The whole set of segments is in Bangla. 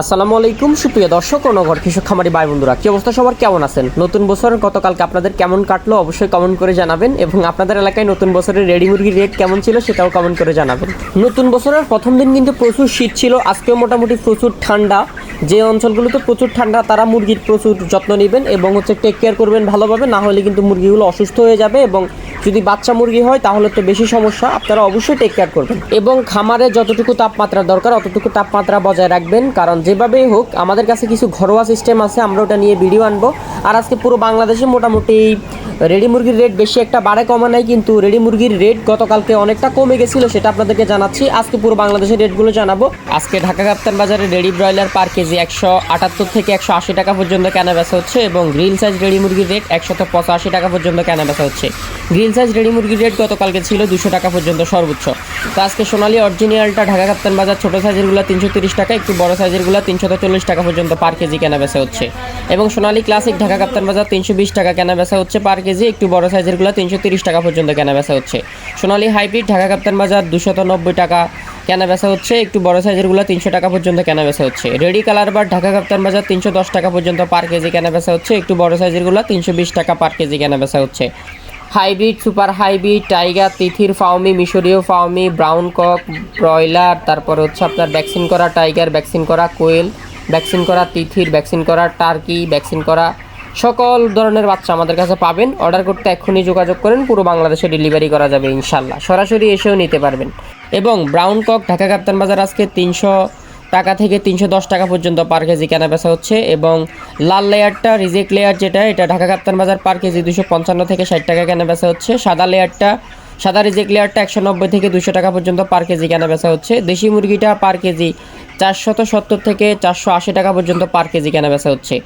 আসসালামু আলাইকুম, সুপ্রিয় দর্শক ও নগর কৃষক খামারি ভাই বন্ধুরা। কি অবস্থা সবার? কেমন আছেন? নতুন বছরের গতকালকে আপনাদের কেমন কাটলো? অবশ্যই কমেন্ট করে জানাবেন এবং আপনাদের এলাকায় নতুন বছরের রেডি মুরগির রেট কেমন ছিল সেটাও কমেন্ট করে জানাবেন। নতুন বছরের প্রথম দিন কিন্তু প্রচুর শীত ছিল। আজকেও মোটামুটি প্রচুর ঠান্ডা। যে অঞ্চলগুলোতে প্রচুর ঠান্ডা, তারা মুরগির প্রচুর যত্ন নেবেন এবং হচ্ছে টেক কেয়ার করবেন ভালোভাবে। না হলে কিন্তু মুরগিগুলো অসুস্থ হয়ে যাবে এবং যদি বাচ্চা মুরগি হয়, তাহলে তো বেশি সমস্যা। আপনারা অবশ্যই টেক কেয়ার করবেন। এবং খামারে যতটুকু তাপমাত্রা দরকার, অতটুকু তাপমাত্রা বজায় রাখবেন। কারণ যেভাবেই হোক, আমাদের কাছে কিছু ঘরোয়া সিস্টেম আছে, আমরা ওটা নিয়ে ভিডিও আনব। আর আজকে পুরো বাংলাদেশে মোটামুটি রেডি মুরগির রেট বেশি একটা বাড়ে, কমা নাই, কিন্তু রেডি মুরগির রেট গতকালকে অনেকটা কমে গেছিল, সেটা আপনাদেরকে জানাচ্ছি। আজকে পুরো বাংলাদেশের রেটগুলো জানাব। আজকে ঢাকা কাপ্তান বাজারে রেডি ব্রয়লার পার কেজি একশো আটাত্তর থেকে একশো আশি টাকা পর্যন্ত কেনা বেচা হচ্ছে এবং গ্রিল সাইজ রেডি মুরগির রেট একশত পঁচাশি টাকা পর্যন্ত কেনা বেচা হচ্ছে। গ্রিল সাইজ রেডি মুরগির রেট গতকালকে ছিল দুশো টাকা পর্যন্ত সর্বোচ্চ। তো আজকে সোনালী অরিজিনালটা ঢাকা কাপ্তান বাজার ছোটো সাইজেরগুলো তিনশো তিরিশ টাকা, একটু বড় সাইজেরগুলো তিনশো চল্লিশ টাকা পর্যন্ত পার কেজি কেনা বেচা হচ্ছে। এবং সোনালী ক্লাসিক ঢাকা কাপ্তান বাজার তিনশো বিশ টাকা কেনা বেচা হচ্ছে পার কেজি একটু বড় সাইজেরগুলো তিনশো তিরিশ টাকা পর্যন্ত কেনা বেচা হচ্ছে। সোনালি হাইব্রিড ঢাকা কাপ্তান বাজার দুশত নব্বই টাকা কেনা বেচা হচ্ছে, একটু বড় সাইজেরগুলো তিনশো টাকা পর্যন্ত কেনা বেচা হচ্ছে। রেডি কালার বার ঢাকা কাপ্তান বাজার তিনশো দশ টাকা পর্যন্ত পার কেজি কেনা বেচা হচ্ছে, একটু বড় সাইজেরগুলো তিনশো বিশ টাকা পার কেজি কেনা বেচা হচ্ছে। হাইব্রিড, সুপার হাইব্রিড, টাইগার, তিথির ফাউমি মিশরীয় ফাউমি ব্রাউন কক, ব্রয়লার, তারপর হচ্ছে আপনার ভ্যাকসিন করা টাইগার, ভ্যাকসিন করা কোয়েল, ভ্যাকসিন করা তিথির, ভ্যাকসিন করা টার্কি, ভ্যাকসিন করা সকল ধরনের বাচ্চা আমাদের কাছে পাবেন। অর্ডার করতে এক্ষুনি যোগাযোগ করেন, পুরো বাংলাদেশে ডেলিভারি করা যাবে ইনশাল্লাহ। সরাসরি এসেও নিতে পারবেন। এবং ব্রাউন কক ঢাকা কাপ্তান বাজার আজকে তিনশো টাকা থেকে তিনশো দশ টাকা পর্যন্ত পার কেজি কেনা বেচা হচ্ছে এবং লাল লেয়ারটা, রিজেক্ট লেয়ার যেটা, এটা ঢাকা কাপ্তান বাজার পার কেজি দুশো পঞ্চান্ন থেকে ষাট টাকা কেনা বেচা হচ্ছে। সাদা লেয়ারটা, সাদা রিজেক্ট লেয়ারটা একশো নব্বই থেকে দুশো টাকা পর্যন্ত পার কেজি কেনা বেচা হচ্ছে। দেশি মুরগিটা পার কেজি চারশত সত্তর থেকে চারশো আশি টাকা পর্যন্ত পার কেজি কেনা বেচা হচ্ছে।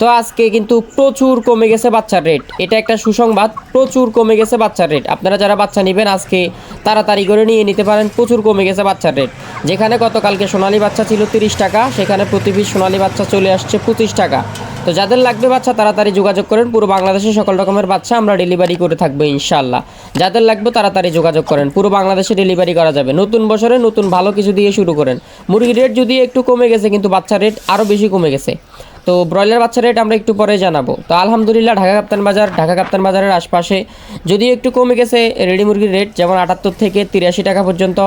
তো আজকে কিন্তু প্রচুর কমে গেছে বাচ্চার রেট এটা একটা সুসংবাদ, প্রচুর কমে গেছে বাচ্চার রেট আপনারা যারা বাচ্চা নেবেন আজকে, তাড়াতাড়ি করে নিয়ে নিতে পারেন, প্রচুর কমে গেছে বাচ্চার রেট যেখানে গতকালকে সোনালি বাচ্চা ছিল তিরিশ টাকা, সেখানে প্রতি পিস সোনালী বাচ্চা চলে আসছে পঁচিশ টাকা। তো যাদের লাগবে বাচ্চা, তাড়াতাড়ি যোগাযোগ করেন। পুরো বাংলাদেশে সকল রকমের বাচ্চা আমরা ডেলিভারি করে থাকব ইনশাল্লাহ যাদের লাগবে, তাড়াতাড়ি যোগাযোগ করেন। পুরো বাংলাদেশে ডেলিভারি করা যাবে। নতুন বছরে নতুন ভালো কিছু দিয়ে শুরু করেন। মুরগির রেট যদি একটু কমে গেছে, কিন্তু বাচ্চা রেট আরও বেশি কমে গেছে। তো ব্রয়লার বাচ্চা রেট আমরা একটু পরে জানাব। তো আলহামদুলিল্লাহ, ঢাকা কাপ্তান বাজার ঢাকা কাপ্তান বাজারের আশপাশে যদিও একটু কমে গেছে রেডি মুরগির রেট যেমন আটাত্তর থেকে তিরাশি টাকা পর্যন্ত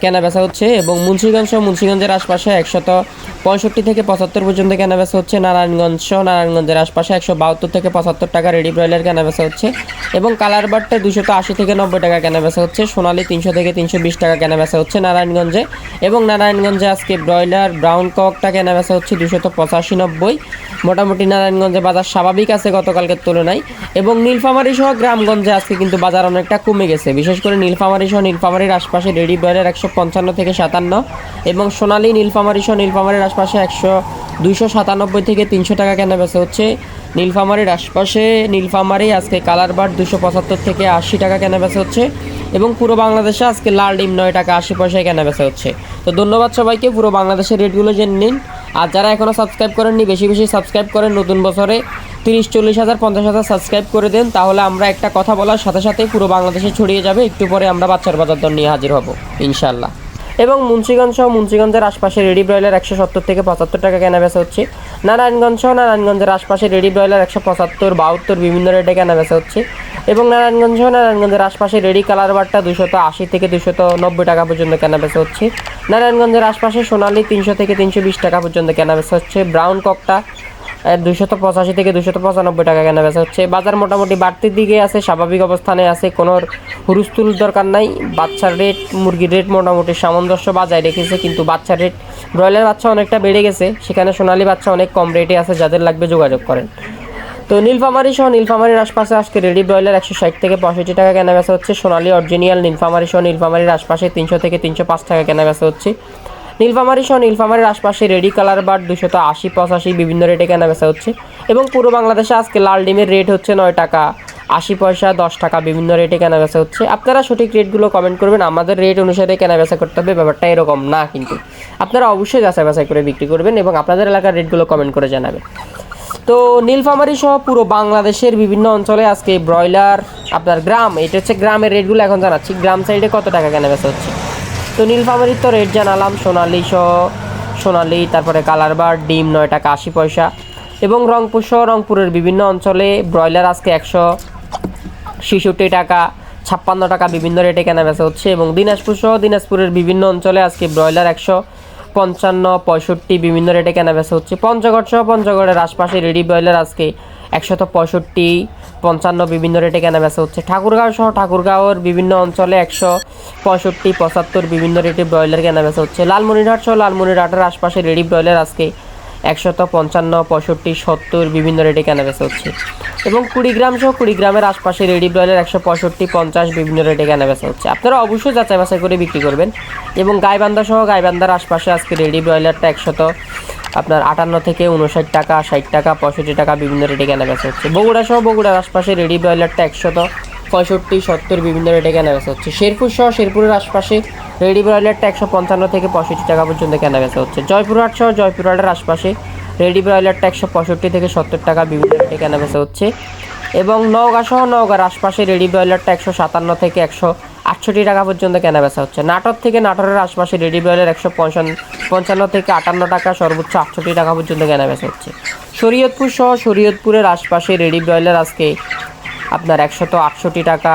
কেনা বেচা হচ্ছে এবং মুন্সিগঞ্জ মুন্সিগঞ্জের আশপাশে একশত পঁয়ষট্টি থেকে পঁচাত্তর পর্যন্ত কেনা বেচা হচ্ছে নারায়ণগঞ্জ সহ নারায়ণগঞ্জের আশপাশে একশো বাহাত্তর থেকে পঁচাত্তর টাকা রেডি ব্রয়লার কেনা বেচা হচ্ছে এবং কালার বারটা দুশত আশি থেকে নব্বই টাকা কেনা বেচা হচ্ছে, সোনালি তিনশো থেকে তিনশো বিশ টাকা কেনা বেচা হচ্ছে নারায়ণগঞ্জে এবং নারায়ণগঞ্জে আজকে ব্রয়লার ব্রাউন ককটা কেনা বেচা হচ্ছে দুশত পঁচাশি নব্বই। মোটামুটি নারায়ণগঞ্জে বাজার স্বাভাবিক আছে গতকালকের তুলনায় এবং নীলফামারি সহ গ্রামগঞ্জে আজকে কিন্তু বাজার অনেকটা কমে গেছে। বিশেষ করে নীলফামারি সহ নীলফামারির আশপাশে রেডি ব্রয়লার একশো পঞ্চান্ন থেকে সাতান্ন এবং সোনালী নীলফামারি সহ নীলফামারির আশপাশে একশো, দুইশো সাতানব্বই থেকে তিনশো টাকা কেনা বেচা হচ্ছে। নীলফামারির আশপাশে নীলফামারি আজকে কালার বার দুশো পঁচাত্তর থেকে আশি টাকা কেনা বেচা হচ্ছে এবং পুরো বাংলাদেশে আজকে লাল ডিম নয় টাকা আশি পয়সায় কেনা বেচা হচ্ছে। তো ধন্যবাদ সবাইকে, পুরো বাংলাদেশের রেটগুলো জেনে নিন। আর যারা এখনও সাবস্ক্রাইব করেননি, বেশি বেশি সাবস্ক্রাইব করেন নতুন বছরে। তিরিশ, চল্লিশ হাজার, পঞ্চাশ হাজার সাবস্ক্রাইব করে দেন, তাহলে আমরা একটা কথা বলার সাথে সাথে পুরো বাংলাদেশে ছড়িয়ে যাবে। একটু পরে আমরা বাচ্চার বাজার দর নিয়ে হাজির হব ইনশাল্লাহ এবং মুন্সিগঞ্জ সহ মুন্সিগঞ্জের আশপাশে রেডি ব্রয়লার একশো সত্তর থেকে পঁচাত্তর টাকা কেনা বেচা হচ্ছে। নারায়ণগঞ্জ সহ নারায়ণগঞ্জের আশপাশে রেডি ব্রয়লার একশো পঁচাত্তর, বাহাত্তর বিভিন্ন রেটে কেনা বেচা হচ্ছে। এবং নারায়ণগঞ্জ সহ নারায়ণগঞ্জের আশপাশে রেডি কালার বারটা দুশত আশি থেকে দুশত নব্বই টাকা পর্যন্ত কেনা বেচা হচ্ছে। নারায়ণগঞ্জের আশপাশে সোনালি তিনশো থেকে তিনশো বিশ টাকা পর্যন্ত কেনা বেচা হচ্ছে। ব্রাউন ককটা দুশত পঁচাশি থেকে দুশত পঁচানব্বই টাকা কেনা বেচা হচ্ছে। বাজার মোটামুটি বাড়তির দিকে আছে, স্বাভাবিক অবস্থানে আছে, কোনো হুরুস্তুল দরকার নাই। বাচ্চার রেট মুরগির রেট মোটামুটি সামঞ্জস্য বাজায় রেখেছে, কিন্তু বাচ্চার রেট ব্রয়লার বাচ্চা অনেকটা বেড়ে গেছে। সেখানে সোনালি বাচ্চা অনেক কম রেটে আছে, যাদের লাগবে যোগাযোগ করেন। তো নীলফামারি সহ নীলফামারির আশপাশে আজকে রেডি ব্রয়লার একশো ষাট থেকে পঁয়ষট্টি টাকা কেনা বেচা হচ্ছে। সোনালী অরিজিনাল নীলফামারি সহ নীলফামারির আশপাশে তিনশো থেকে তিনশো পাঁচ টাকা কেনা বেচা হচ্ছে। নীলফামারি সহ নীলফামারির আশপাশে রেডি কালার বার দুশত আশি, পঁচাশি বিভিন্ন রেটে কেনা বেচা হচ্ছে। এবং পুরো বাংলাদেশে আজকে লাল ডিমের রেট হচ্ছে নয় টাকা আশি পয়সা, দশ টাকা বিভিন্ন রেটে কেনা বেচা হচ্ছে। আপনারা সঠিক রেটগুলো কমেন্ট করবেন। আমাদের রেট অনুসারে কেনা বেচা করতে হবে। ব্যাপারটা এরকম না কিন্তু। আপনারা অবশ্যই যাচাই বাছাই করে বিক্রি করবেন এবং আপনাদের এলাকার রেটগুলো কমেন্ট করে জানাবেন। তো নীলফামারি সহ পুরো বাংলাদেশের বিভিন্ন অঞ্চলে আজকে ব্রয়লার আপনার গ্রাম, এটা হচ্ছে গ্রামের রেটগুলো এখন জানাচ্ছি। গ্রাম সাইডে কত টাকা কেনা বেচা হচ্ছে? তো নীলফামারির তো রেট জানালাম, সোনালি সহ, সোনালি, তারপরে কালার কালারবার ডিম, নয় টাকা আশি পয়সা। এবং রংপুর সহ, রংপুরের বিভিন্ন অঞ্চলে ব্রয়লার আজকে একশো ছেষট্টি টাকা, ছাপ্পান্ন টাকা বিভিন্ন রেটে কেনা বেচা হচ্ছে। এবং দিনাজপুর সহ, দিনাজপুরের বিভিন্ন অঞ্চলে আজকে ব্রয়লার একশো পঞ্চান্ন, পঁয়ষট্টি, বিভিন্ন রেটে কেনা বেচা হচ্ছে। পঞ্চগড় সহ পঞ্চগড়ের আশপাশে রেডি ব্রয়লার আজকে একশত পঁয়ষট্টি, পঞ্চান্ন, বিভিন্ন রেটে কেনা বেচা হচ্ছে। ঠাকুরগাঁও সহ ঠাকুরগাঁওয়ের বিভিন্ন অঞ্চলে একশো পঁয়ষট্টি, পঁচাত্তর, বিভিন্ন রেটে ব্রয়লার কেনা বেচা হচ্ছে। লালমনিরহাট সহ লালমনিরহাটের আশপাশে রেডি ব্রয়লার আজকে একশত পঞ্চান্ন, পঁয়ষট্টি, সত্তর বিভিন্ন রেটে কেনা বেচা হচ্ছে। এবং কুড়িগ্রাম সহ কুড়িগ্রামের আশপাশে রেডি ব্রয়লার একশো পঁয়ষট্টি, পঞ্চাশ বিভিন্ন রেটে কেনা বেচা হচ্ছে। আপনারা অবশ্যই যাচাই বাছাই করে বিক্রি করবেন। এবং গাইবান্ধা সহ গাইবান্ধার আশপাশে আজকে রেডি ব্রয়লারটা একশত, আপনার আটান্ন থেকে উনষাট টাকা, ষাট টাকা, পঁয়ষট্টি টাকা বিভিন্ন রেটে কেনা বেচা হচ্ছে। বগুড়া সহ বগুড়ার আশপাশে রেডি ব্রয়লারটা একশত, পঁয়ষট্টি, সত্তর বিভিন্ন রেটে কেনা বেচা হচ্ছে। শেরপুর সহ শেরপুরের আশপাশে রেডি ব্রয়লারটা একশো পঞ্চান্ন থেকে পঁয়ষট্টি টাকা পর্যন্ত কেনা বেচা হচ্ছে। জয়পুরহাট সহ জয়পুরহাটের আশপাশে রেডি ব্রয়লারটা একশো পঁয়ষট্টি থেকে সত্তর টাকা বিভিন্ন রেটে কেনা বেচা হচ্ছে। এবং নওগাঁ সহ নওগাঁর আশপাশে রেডি ব্রয়লারটা একশো সাতান্ন থেকে একশো আটষট্টি টাকা পর্যন্ত কেনা বেচা হচ্ছে। নাটক থেকে নাটোরের আশপাশে রেডি ব্রয়লার একশো পঞ্চান্ন থেকে আটান্ন টাকা, সর্বোচ্চ আটষট্টি টাকা পর্যন্ত কেনা বেচা হচ্ছে। শরীয়তপুর সহ শরীয়তপুরের আশপাশে রেডি ব্রয়লার আজকে আপনার একশত আটষট্টি টাকা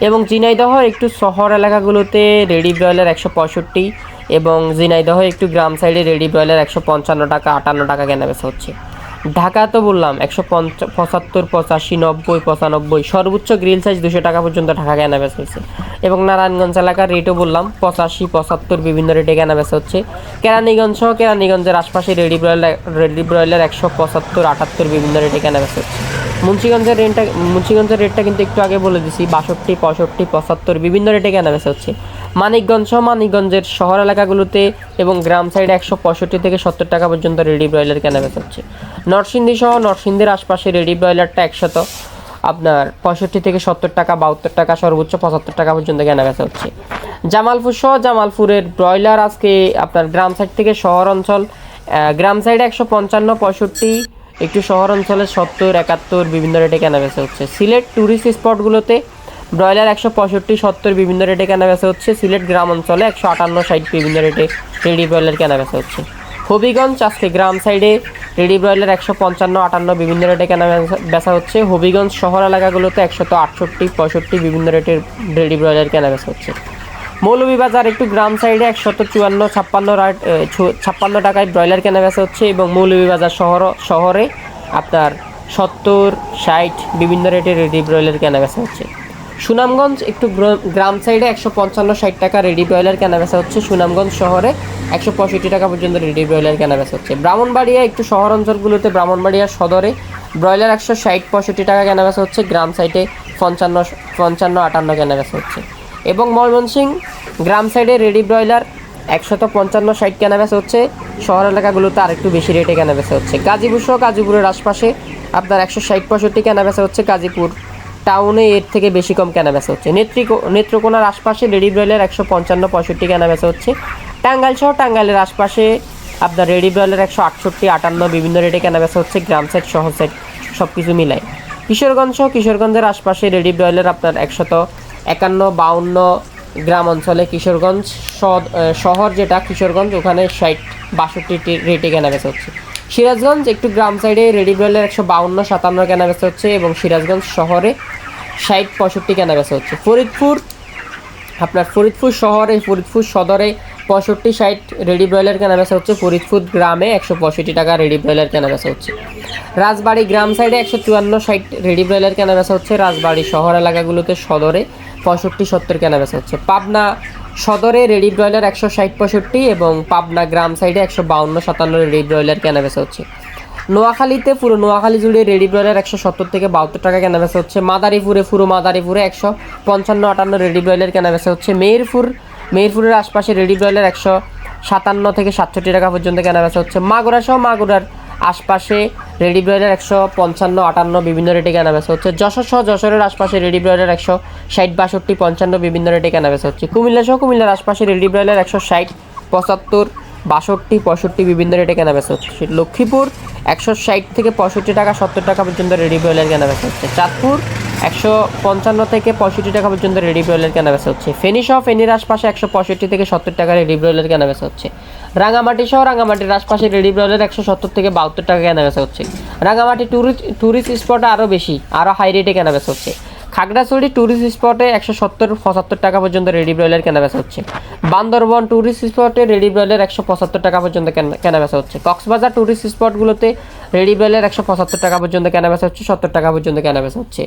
এবং ঝিনাইদহ একটু শহর এলাকাগুলোতে রেডি ব্রয়লার একশো পঁয়ষট্টি এবং জিনাইদহ একটু গ্রাম সাইডে রেডি ব্রয়লার একশো পঞ্চান্ন টাকা, আটান্ন টাকা কেনা বেচা হচ্ছে। ঢাকা তো বললাম, একশো পঁচাত্তর, পঁচাশি, নব্বই, পঁচানব্বই, সর্বোচ্চ গ্রিল সাইজ দুশো টাকা পর্যন্ত ঢাকা কেনা বেচা হচ্ছে এবং নারায়ণগঞ্জ এলাকার রেটও বললাম, পঁচাশি, পঁচাত্তর বিভিন্ন রেটে কেনা বেচা হচ্ছে। কেরানীগঞ্জ সহ কেরানীগঞ্জের আশপাশে রেডি ব্রয়লার রেডি ব্রয়লার একশো পঁচাত্তর, আটাত্তর বিভিন্ন রেটে কেনা বেচা হচ্ছে। মুন্সিগঞ্জের রেটটা মুন্সিগঞ্জের রেটটা কিন্তু একটু আগে বলে দিছি, বাষট্টি, পঁয়ষট্টি, পঁচাত্তর বিভিন্ন রেটে কেনা বেচা হচ্ছে। মানিকগঞ্জ সহ মানিকগঞ্জের শহর এলাকাগুলোতে এবং গ্রাম সাইডে একশো পঁয়ষট্টি থেকে সত্তর টাকা পর্যন্ত রেডি ব্রয়লার কেনা বেচা হচ্ছে। নরসিংদী সহ নরসিংদীর আশপাশে রেডি ব্রয়লারটা একশত, আপনার পঁয়ষট্টি থেকে সত্তর টাকা, বাহাত্তর টাকা, সর্বোচ্চ পঁচাত্তর টাকা পর্যন্ত কেনা বেচা হচ্ছে। জামালপুর সহ জামালপুরের ব্রয়লার আজকে আপনার গ্রাম সাইড থেকে শহর অঞ্চল গ্রাম সাইডে একশো পঞ্চান্ন, পঁয়ষট্টি, একটু শহর অঞ্চলে সত্তর, একাত্তর, বিভিন্ন রেটে কেনা বেচা হচ্ছে। সিলেট ট্যুরিস্ট স্পটগুলোতে ব্রয়লার একশো পঁয়ষট্টি, সত্তর বিভিন্ন রেটে কেনা বেচা হচ্ছে। সিলেট গ্রাম অঞ্চলে একশো আটান্ন, ষাট বিভিন্ন রেটে রেডি ব্রয়লার কেনা হচ্ছে। হবিগঞ্জ, আজকে গ্রাম সাইডে রেডি ব্রয়লার একশো পঞ্চান্ন, আটান্ন বিভিন্ন রেটে কেনা বেচা- হচ্ছে। হবিগঞ্জ শহর এলাকাগুলোতে একশত আটষট্টি, পঁয়ষট্টি বিভিন্ন রেটের রেডি ব্রয়লার কেনা বেচা হচ্ছে। মৌলভীবাজার একটু গ্রাম সাইডে একশত চুয়ান্ন, ছাপ্পান্ন রাট ছাপ্পান্ন টাকায় ব্রয়লার কেনা বেচা হচ্ছে এবং মৌলভীবাজার শহর, শহরে আপনার সত্তর, ষাট বিভিন্ন রেটের রেডি ব্রয়লার কেনা বেচা হচ্ছে। সুনামগঞ্জ, একটু গ্রাম সাইডে একশো পঞ্চান্ন ষাট টাকা রেডি ব্রয়লার কেনা বেচা হচ্ছে। সুনামগঞ্জ শহরে একশো পঁয়ষট্টি টাকা পর্যন্ত রেডি ব্রয়লার কেনা বেচা হচ্ছে। ব্রাহ্মণবাড়িয়া, একটু শহর অঞ্চলগুলোতে ব্রাহ্মণবাড়িয়া সদরে ব্রয়লার একশো ষাট পঁয়ষট্টি টাকা কেনা বেচা হচ্ছে। গ্রাম সাইডে পঞ্চান্ন পঞ্চান্ন, আটান্ন কেনা বেচা হচ্ছে। এবং ময়মনসিং, গ্রাম সাইডে রেডি ব্রয়লার একশত পঞ্চান্ন ষাট কেনা বেচা হচ্ছে। শহর এলাকাগুলোতে আরেকটু বেশি রেটে কেনা বেচা হচ্ছে। গাজীপুর সহ গাজীপুরের আশপাশে আপনার একশো ষাট পঁয়ষট্টি কেনা বেচা হচ্ছে গাজীপুর টাউনে এর থেকে বেশি কম কেনা বেচা হচ্ছে নেত্রিকো নেত্রকোনার আশপাশে রেডি ব্রয়লার একশো পঞ্চান্ন পঁয়ষট্টি কেনা বেচা হচ্ছে। টাঙ্গাইল সহ টাঙ্গাইলের আশপাশে আপনার রেডি ব্রয়লার একশো আটষট্টি, আটান্ন বিভিন্ন রেটে কেনা বেচা হচ্ছে। গ্রাম সাইড শহর সাইড সব কিছু মিলাই। কিশোরগঞ্জ সহ কিশোরগঞ্জের আশপাশে রেডি ব্রয়লার আপনার একশত একান্ন, বাউন্ন গ্রাম অঞ্চলে কিশোরগঞ্জ শহর যেটা, কিশোরগঞ্জ ওখানে ষাট, বাষট্টি রেটে কেনা বেচা হচ্ছে। সিরাজগঞ্জ একটু গ্রাম সাইডে রেডি ব্রয়লার একশো বাউন্ন, সাতান্ন কেনা বেচা হচ্ছে এবং সিরাজগঞ্জ শহরে ষাট পঁয়ষট্টি কেনাবেচা হচ্ছে। ফরিদপুর, আপনার ফরিদপুর শহরে, ফরিদপুর সদরে পঁয়ষট্টি, ষাট রেডি ব্রয়লার কেনা বেচা হচ্ছে। ফরিদপুর গ্রামে একশো পঁয়ষট্টি টাকা রেডি ব্রয়লার কেনা বেচা হচ্ছে। রাজবাড়ি গ্রাম সাইডে একশো চুয়ান্ন, ষাট রেডি ব্রয়লার কেনা বেচা হচ্ছে। রাজবাড়ি শহর এলাকাগুলোতে সদরে পঁয়ষট্টি, সত্তর কেনাবেচা হচ্ছে। পাবনা সদরে রেডি ব্রয়লার একশো ষাট, পঁয়ষট্টি এবং পাবনা গ্রাম সাইডে একশো বাউন্ন, সাতান্ন রেডি ব্রয়লার কেনা বেচা হচ্ছে। নোয়াখালীতে পুরো নোয়াখালী জুড়ে রেডি ব্রয়লার একশো সত্তর থেকে বাহাত্তর টাকা কেনা বেচা হচ্ছে। মাদারীপুরে পুরো মাদারীপুরে একশো পঞ্চান্ন আটান্ন রেডি ব্রয়লার কেনা বেচা হচ্ছে। মেহেরপুর মেহেরপুরের আশপাশে রেডি ব্রয়লার একশো সাতান্ন থেকে সাতষট্টি টাকা পর্যন্ত কেনা বেচা হচ্ছে। মাগুরা সহ মাগুরার আশপাশে রেডি ব্রয়লার একশো পঞ্চান্ন আটান্ন বিভিন্ন রেটে কেনা বেচা হচ্ছে। যশোর সহ যশোরের আশপাশে রেডি ব্রয়লার একশো ষাট বাষট্টি পঞ্চান্ন বিভিন্ন রেটে কেনা বেচা হচ্ছে। কুমিল্লা সহ কুমিল্লার আশপাশে রেডি ব্রয়লার একশো ষাট, পঁচাত্তর বাষট্টি, পঁয়ষট্টি বিভিন্ন রেটে কেনা বেচা হচ্ছে। লক্ষ্মীপুর একশো ষাট থেকে পঁয়ষট্টি টাকা, সত্তর টাকা পর্যন্ত রেডি ব্রয়লার কেনা বেচা হচ্ছে। চাঁদপুর একশো পঞ্চান্ন থেকে পঁয়ষট্টি টাকা পর্যন্ত রেডি ব্রয়লার কেনা বেচা হচ্ছে। ফেনী সহ ফেনীর আশপাশে একশো পঁয়ষট্টি থেকে সত্তর টাকা রেডি ব্রয়লার কেনা বেচা হচ্ছে। রাঙামাটি সহ রাঙামাটির আশপাশে রেডি ব্রয়লার একশো সত্তর থেকে বাহাত্তর টাকা কেনা বেচা হচ্ছে। রাঙামাটি ট্যুরিস্ট ট্যুরিস্ট স্পটে আরও বেশি, আরও হাই রেটে কেনা বেচা হচ্ছে। খাগড়াছড়ি ট্যুরিস্ট স্পটে একশো সত্তর, পঁচাত্তর টাকা পর্যন্ত রেডি ব্রয়লার কেনা বেচা হচ্ছে। বান্দরবন ট্যুরিস্ট স্পটে রেডি ব্রয়লার একশো পঁচাত্তর টাকা পর্যন্ত কেনা- কেনা বেচা হচ্ছে। কক্সবাজার ট্যুরিস্ট স্পটগুলোতে রেডি ব্রয়লার একশো পঁচাত্তর টাকা পর্যন্ত কেনা বেচা হচ্ছে, সত্তর টাকা পর্যন্ত কেনা বেচা হচ্ছে।